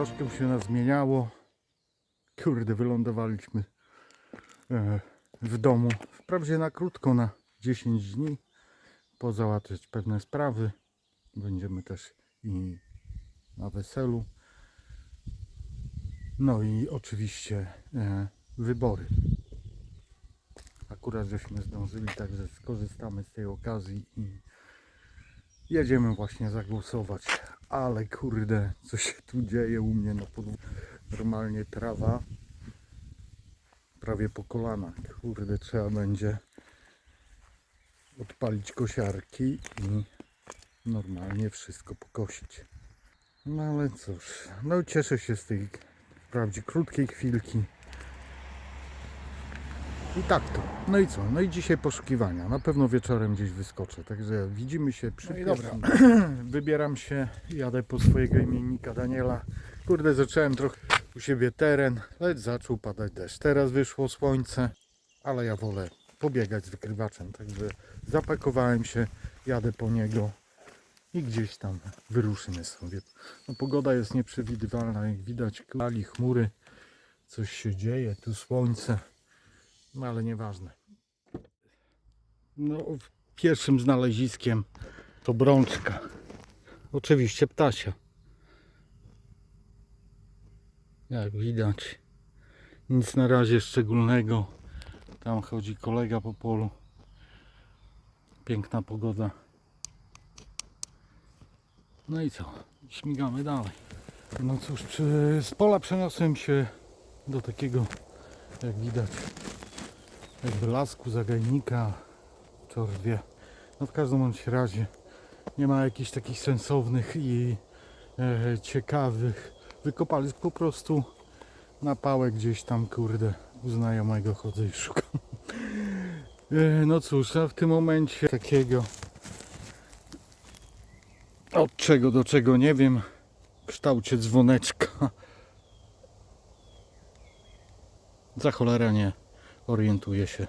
Troszkę się nas zmieniało. Kurde, wylądowaliśmy e, w domu. Wprawdzie na krótko, na 10 dni. Pozałatwiać pewne sprawy. Będziemy też i na weselu. No i oczywiście e, wybory. Akurat żeśmy zdążyli, także skorzystamy z tej okazji i jedziemy właśnie zagłosować. Ale kurde, co się tu dzieje u mnie na podwórku. Normalnie trawa prawie po kolana. Kurde, trzeba będzie odpalić kosiarki i normalnie wszystko pokosić. No ale cóż, no cieszę się z tej wprawdzie krótkiej chwilki. I tak to. No i co? No i dzisiaj poszukiwania. Na pewno wieczorem gdzieś wyskoczę. Także widzimy się przy No i pierwszym. Wybieram się, jadę po swojego imiennika Daniela. Kurde, zacząłem trochę u siebie teren, lecz zaczął padać deszcz. Teraz wyszło słońce, ale ja wolę pobiegać z wykrywaczem. Także zapakowałem się, jadę po niego i gdzieś tam wyruszymy sobie. No, pogoda jest nieprzewidywalna, jak widać, kali chmury, coś się dzieje, tu słońce, no ale nieważne. No, pierwszym znaleziskiem to brączka. Oczywiście ptasia. Jak widać, nic na razie szczególnego. Tam chodzi kolega po polu. Piękna pogoda. No i co? Śmigamy dalej. No cóż, z pola przeniosłem się do takiego, jak widać, jakby lasku, zagajnika, czor wie. No w każdym bądź razie nie ma jakichś takich sensownych i e, ciekawych wykopalisk. Po prostu na pałę gdzieś tam, kurde, u znajomego chodzę i szukam. E, no cóż, a w tym momencie takiego od czego do czego nie wiem w kształcie dzwoneczka. Za cholera nie orientuję się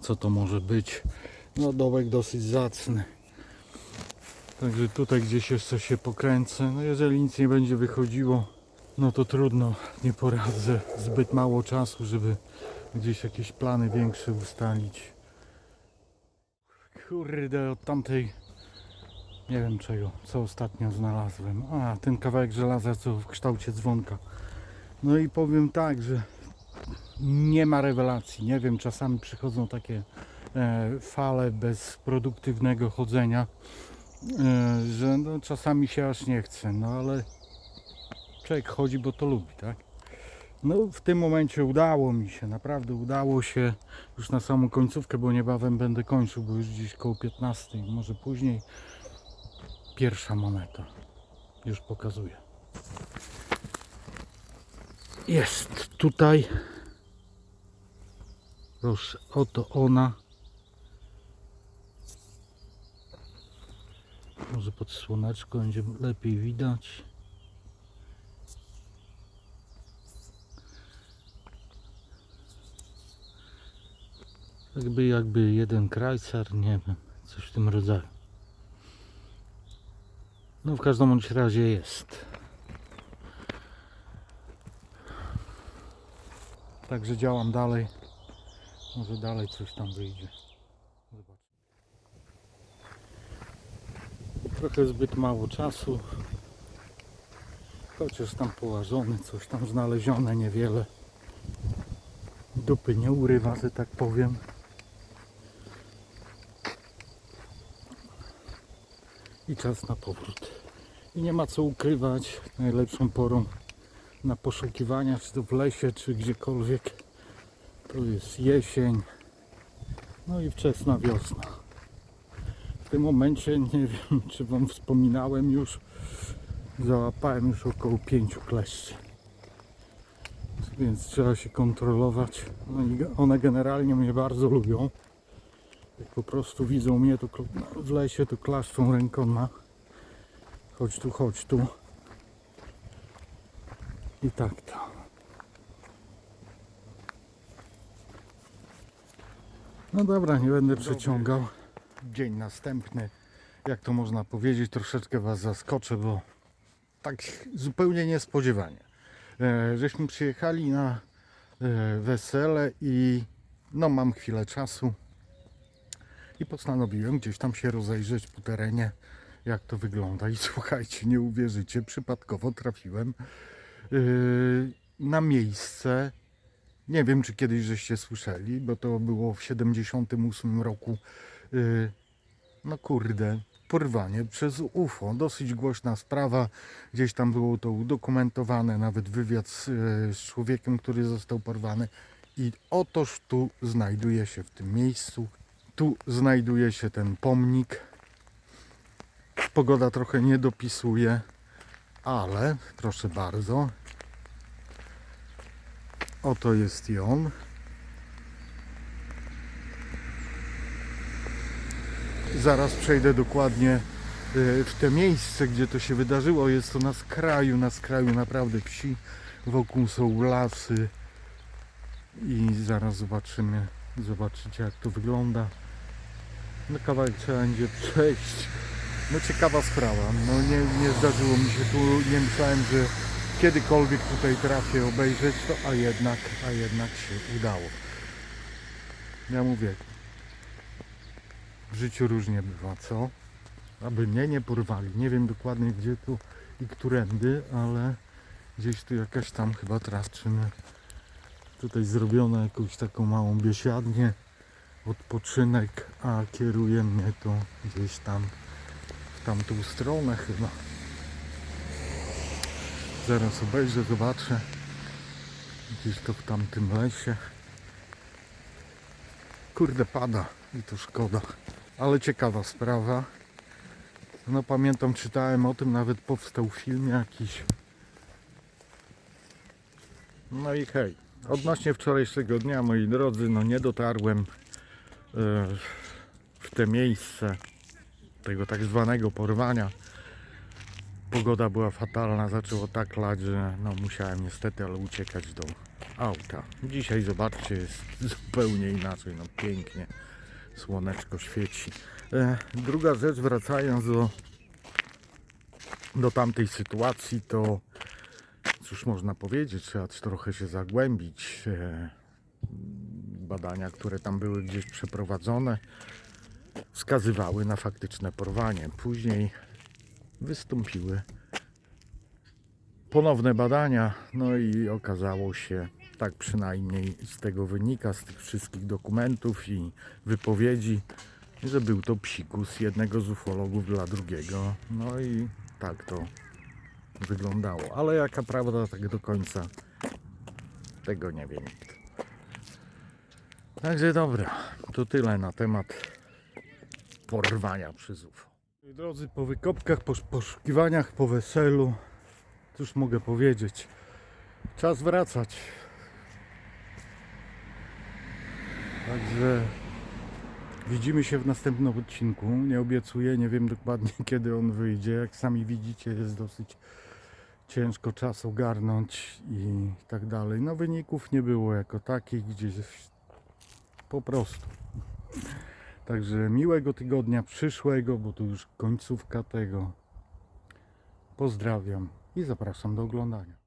co to może być. No dołek dosyć zacny. Także tutaj gdzieś jeszcze się pokręcę. No jeżeli nic nie będzie wychodziło, no to trudno, nie poradzę. Zbyt mało czasu, żeby gdzieś jakieś plany większe ustalić. Kurde, od tamtej nie wiem czego, co ostatnio znalazłem. A, ten kawałek żelaza, co w kształcie dzwonka. No i powiem tak, że nie ma rewelacji. Nie wiem, czasami przychodzą takie e, fale bez produktywnego chodzenia, e, że no, czasami się aż nie chce, no ale człowiek chodzi, bo to lubi, tak? No w tym momencie udało mi się, naprawdę udało się już na samą końcówkę, bo niebawem będę kończył, bo już gdzieś koło 15, może później. Pierwsza moneta. Już pokazuję. Jest tutaj. Proszę, oto ona. Może pod słoneczko będzie lepiej widać. Jakby, jakby jeden krajcar, nie wiem, coś w tym rodzaju. No w każdym razie jest. Także działam dalej. Może dalej coś tam wyjdzie. Zobacz. Trochę zbyt mało czasu. Chociaż tam połażone, coś tam znalezione, niewiele. Dupy nie urywa, że tak powiem. i czas na powrót. I nie ma co ukrywać, najlepszą porą na poszukiwania, czy to w lesie, czy gdziekolwiek, to jest jesień, no i wczesna wiosna. W tym momencie, nie wiem, czy Wam wspominałem już, załapałem już około pięciu kleszczy. Więc trzeba się kontrolować. No one generalnie mnie bardzo lubią. Jak po prostu widzą mnie tu kl- w lesie, to klaszczą rękoma. Chodź tu, chodź tu. I tak to. No dobra, nie będę przeciągał. Dzień następny. Jak to można powiedzieć, troszeczkę Was zaskoczę, bo tak zupełnie niespodziewanie. E, żeśmy przyjechali na e, wesele i no mam chwilę czasu i postanowiłem gdzieś tam się rozejrzeć po terenie, jak to wygląda. I słuchajcie, nie uwierzycie, przypadkowo trafiłem na miejsce. Nie wiem, czy kiedyś żeście słyszeli, bo to było w 78 roku. Yy, no kurde, porwanie przez UFO. Dosyć głośna sprawa. Gdzieś tam było to udokumentowane, nawet wywiad z, yy, z człowiekiem, który został porwany. I otoż tu znajduje się w tym miejscu. Tu znajduje się ten pomnik. Pogoda trochę nie dopisuje, ale proszę bardzo. Oto jest on. Zaraz przejdę dokładnie y, w te miejsce, gdzie to się wydarzyło. Jest to na skraju, na skraju naprawdę wsi. Wokół są lasy i zaraz zobaczymy, zobaczycie jak to wygląda. No kawałek trzeba będzie przejść. No ciekawa sprawa. No nie, nie zdarzyło mi się tu, nie myślałem, że kiedykolwiek tutaj trafię obejrzeć to, a jednak, a jednak się udało. Ja mówię, w życiu różnie bywa, co? Aby mnie nie porwali. Nie wiem dokładnie gdzie tu i którędy, ale gdzieś tu jakaś tam chyba traczymy. Tutaj zrobiono jakąś taką małą biesiadnię odpoczynek, a kieruje mnie to gdzieś tam tamtą stronę chyba. Zaraz obejrzę, zobaczę. Gdzieś to w tamtym lesie. Kurde pada i to szkoda. Ale ciekawa sprawa. No pamiętam, czytałem o tym, nawet powstał film jakiś. No i hej. Odnośnie wczorajszego dnia, moi drodzy, no nie dotarłem e, w te miejsce tego tak zwanego porwania. Pogoda była fatalna, zaczęło tak lać, że no musiałem niestety ale uciekać do auta. Dzisiaj zobaczcie, jest zupełnie inaczej, no pięknie. Słoneczko świeci. E, druga rzecz, wracając do, do tamtej sytuacji, to cóż można powiedzieć, trzeba trochę się zagłębić. E, badania, które tam były gdzieś przeprowadzone, wskazywały na faktyczne porwanie. Później wystąpiły ponowne badania, no i okazało się, tak przynajmniej z tego wynika, z tych wszystkich dokumentów i wypowiedzi, że był to psikus jednego z ufologów dla drugiego. No i tak to wyglądało. Ale jaka prawda, tak do końca tego nie wie nikt. Także dobra, to tyle na temat porwania przez UFO. Drodzy, po wykopkach, po poszukiwaniach, po weselu, cóż mogę powiedzieć, czas wracać. Także widzimy się w następnym odcinku. Nie obiecuję, nie wiem dokładnie kiedy on wyjdzie. Jak sami widzicie, jest dosyć ciężko czas ogarnąć i tak dalej. No wyników nie było jako takich, gdzieś po prostu. Także miłego tygodnia przyszłego, bo to już końcówka tego. Pozdrawiam i zapraszam do oglądania.